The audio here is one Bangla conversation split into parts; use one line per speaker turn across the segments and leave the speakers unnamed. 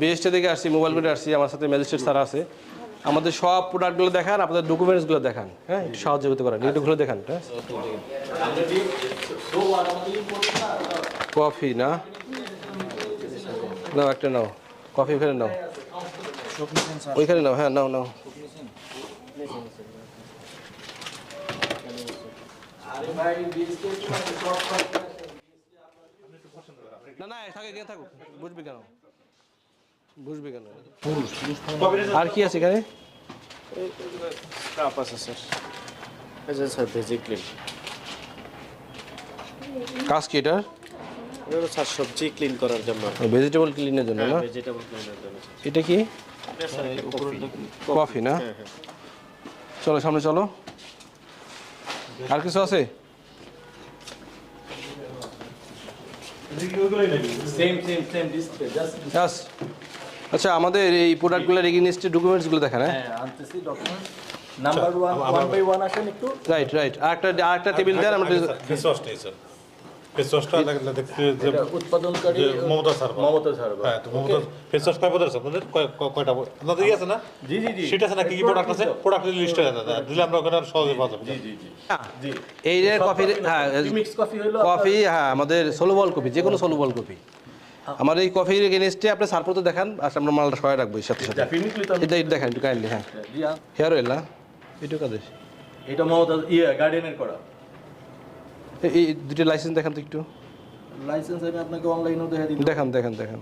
বিএসটি থেকে আসছি, মোবাইল করে আসছি, আমার সাথে ম্যাজিস্ট্রেট স্যার আছে। আমাদের সব প্রোডাক্টগুলো দেখান, আপনাদের ডকুমেন্টসগুলো দেখান হ্যাঁ? একটু সাহায্য করতে পারেন এগুলো দেখান হ্যাঁ? কফি না? নাও, একটা নাও। কফি ওখানে নাও। ওইখানে নাও হ্যাঁ নাও নাও। না না থাকে কে থাকুক, বুঝবি কেন? বুঝবি কেন? আর কি আছে এখানে?
কাপ আছে স্যার। ক্লিন
কাজ কি এটা
এটা স্যার সবজি ক্লিন করার জন্য।
ভেজিটেবল ক্লিনের জন্য না?
ভেজিটেবল ক্লিনের জন্য।
এটা কি?
এটা স্যার
কফি না? চলো সামনে চলো। আর কিছু আছে?
Same, same, same display. Just
Yes. আচ্ছা আমাদের এই প্রোডাক্টগুলোর এগেনিস্টে ডকুমেন্টসগুলো দেখান হ্যাঁ?
হ্যাঁ আনতেছি document number one one by one আসেন একটু।
রাইট রাইট আরেকটা আরেকটা টেবিল দেন আমরা
ফেস ওয়াশটাই স্যার ফেস ওয়াশটা দেখতে যে
উৎপাদনকারী
মমতা স্যার
মমতা স্যার
হ্যাঁ তো মমতা ফেস ওয়াশ কয় পদের আপনাদের কয়- কয়- কয়টা আপনাদের আছে না?
জি জি জি।
সেটা আছে না কি কি প্রোডাক্ট আছে? প্রোডাক্টের লিস্টে দিলে আমরা ওখানে আর সহজে পাওয়া যাবে।
জি জি জি। জি।
এই যে কফি হ্যাঁ
মিক্স কফি হলো
কফি হ্যাঁ আমাদের সোলোবল কফি যে কোনো সোলোবল কফি আমার এই কফির এগেনিস্টে আপনি সারপোর্টে দেখান আর আমরা মালটা সহায় রাখব সাথে সাথে। এটা এটা দেখান একটু কাইন্ডলি হ্যাঁ। হেয়ার অয়েল না এটুকু কাদের?
এটা মমতা ইয়ে গার্ডেনের করা।
এই- এই দুটো লাইসেন্স দেখান তো একটু।
লাইসেন্স আমি আপনাকে অনলাইনেও দেখে দিই
দেখান দেখান দেখান।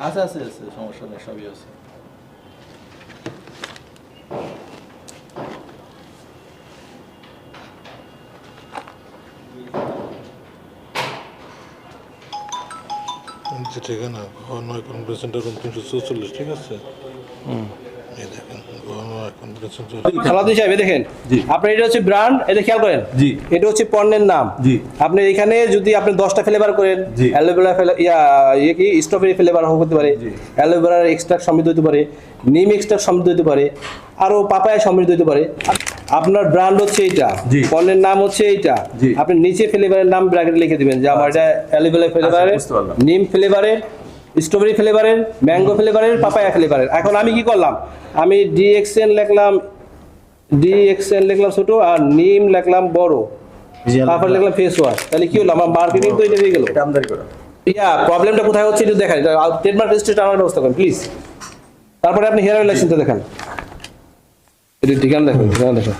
আছে আছে আছে সমস্যা নেই সবই আছে।
আচ্ছা ঠিক আছে না নয় রুম তিনশো চৌচল্লিশ ঠিক আছে? এই দেখেন নয় কোন পেশেন্ট
সালাদিন সাহেব দেখেন আপনার এটা হচ্ছে ব্র্যান্ড এটা খেয়াল করেন?
জি।
এটা হচ্ছে পণ্যের নাম।
জি।
আপনি এখানে যদি আপনি দশটা ফ্লেভার করেন অ্যালোভেরা ইয়া ইয়ে কি? স্ট্রবেরি ফ্লেভার হতে পারে অ্যালোভেরার সমৃদ্ধ হতে পারে নিম এক্সট্রা সমৃদ্ধ হতে পারে আরও পাপায়া সমৃদ্ধ হতে পারে। আপনার ব্র্যান্ড হচ্ছে এইটা। পণ্যের নাম হচ্ছে এইটা। আপনি নিচে ফ্লেভারের নাম ব্র্যাকেট লিখে দিবেন। যে আমার এটা অ্যালোভেরা ফ্লেভারের। নিম ফ্লেভারের স্ট্রবেরি ফ্লেভারের ম্যাঙ্গো ফ্লেভারের পাপায়া ফ্লেভারের এখন আমি কি করলাম? আমি ডিএক্সএন লিখলাম ডিএক্সএন লিখলাম ছোট আর নিম লিখলাম বড়। তারপর লিখলাম ফেস ওয়াশ তাহলে কি হলো? আমার মার্কেটিং তো এটা হয়ে গেল।
এটা আমদানি করা।
ইয়া প্রবলেমটা কোথায় হচ্ছে একটু দেখান ট্রেডমার্ক রেজিস্ট্রেশন আমার ব্যবস্থা করেন প্লিজ তারপরে আপনি হেয়ার অয়েল লাইসেন্সটা দেখান। ঠিকানা দেখেন ঠিকানা দেখেন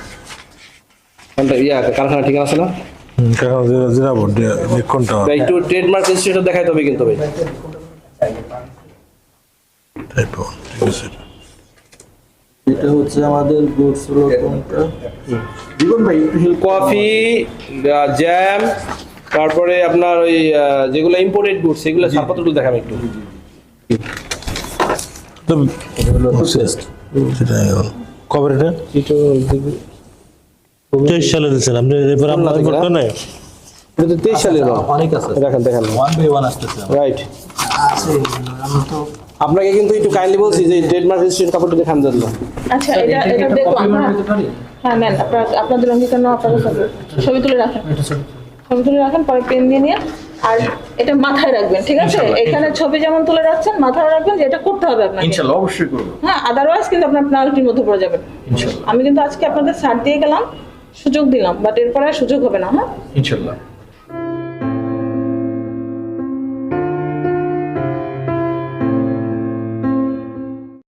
কোনটা ইয়া কারখানা ঠিকানা আছে না? একটু ট্রেডমার্ক রেজিস্ট্রেশন কিন্তু ভাই।
এটা হচ্ছে আমাদের গুডস হলো কোনটা? জীবন ভাই
কফি জ্যাম তারপরে আপনার ওই যেগুলো ইম্পোর্টেড গুড সেগুলো ছাড়পত্রগুলো দেখাবেন একটু।
কবে এটা? তেইশ সালে দিয়েছেন আপনি এবার আপনার
দেখি না।
রিপোর্ট নেই?
এটা তো তেইশ সালের
অনেক আছে।
দেখেন দেখেন।
ওয়ান বাই ওয়ান আসতেছে।
রাইট আপনাকে কিন্তু একটু কাইন্ডলি বলছি যে ট্রেডমার্ক রেজিস্ট্রেশন কাপড়টা দেখান জন্য
আচ্ছা এটা এটা দেখলাম হ্যাঁ নেন আপনার আপনাদের অঙ্গীকার নাও ছবি তুলে রাখেন। ছবি তুলে রাখেন পরে পেন দিয়ে নিয়ে আর এটা মাথায় রাখবেন ঠিক আছে? এখানে ছবি যেমন তুলে রাখছেন মাথায় রাখবেন যে এটা করতে হবে আপনাকে।
ইনশাআল্লাহ অবশ্যই করব।
হ্যাঁ আদারওয়াইজ কিন্তু আপনার পেনাল্টির মধ্যে পড়ে যাবেন।
ইনশাআল্লাহ
আমি কিন্তু আজকে আপনাদের ছাড় দিয়ে গেলাম সুযোগ দিলাম বাট এরপরে সুযোগ হবে না হ্যাঁ?
ইনশাআল্লাহ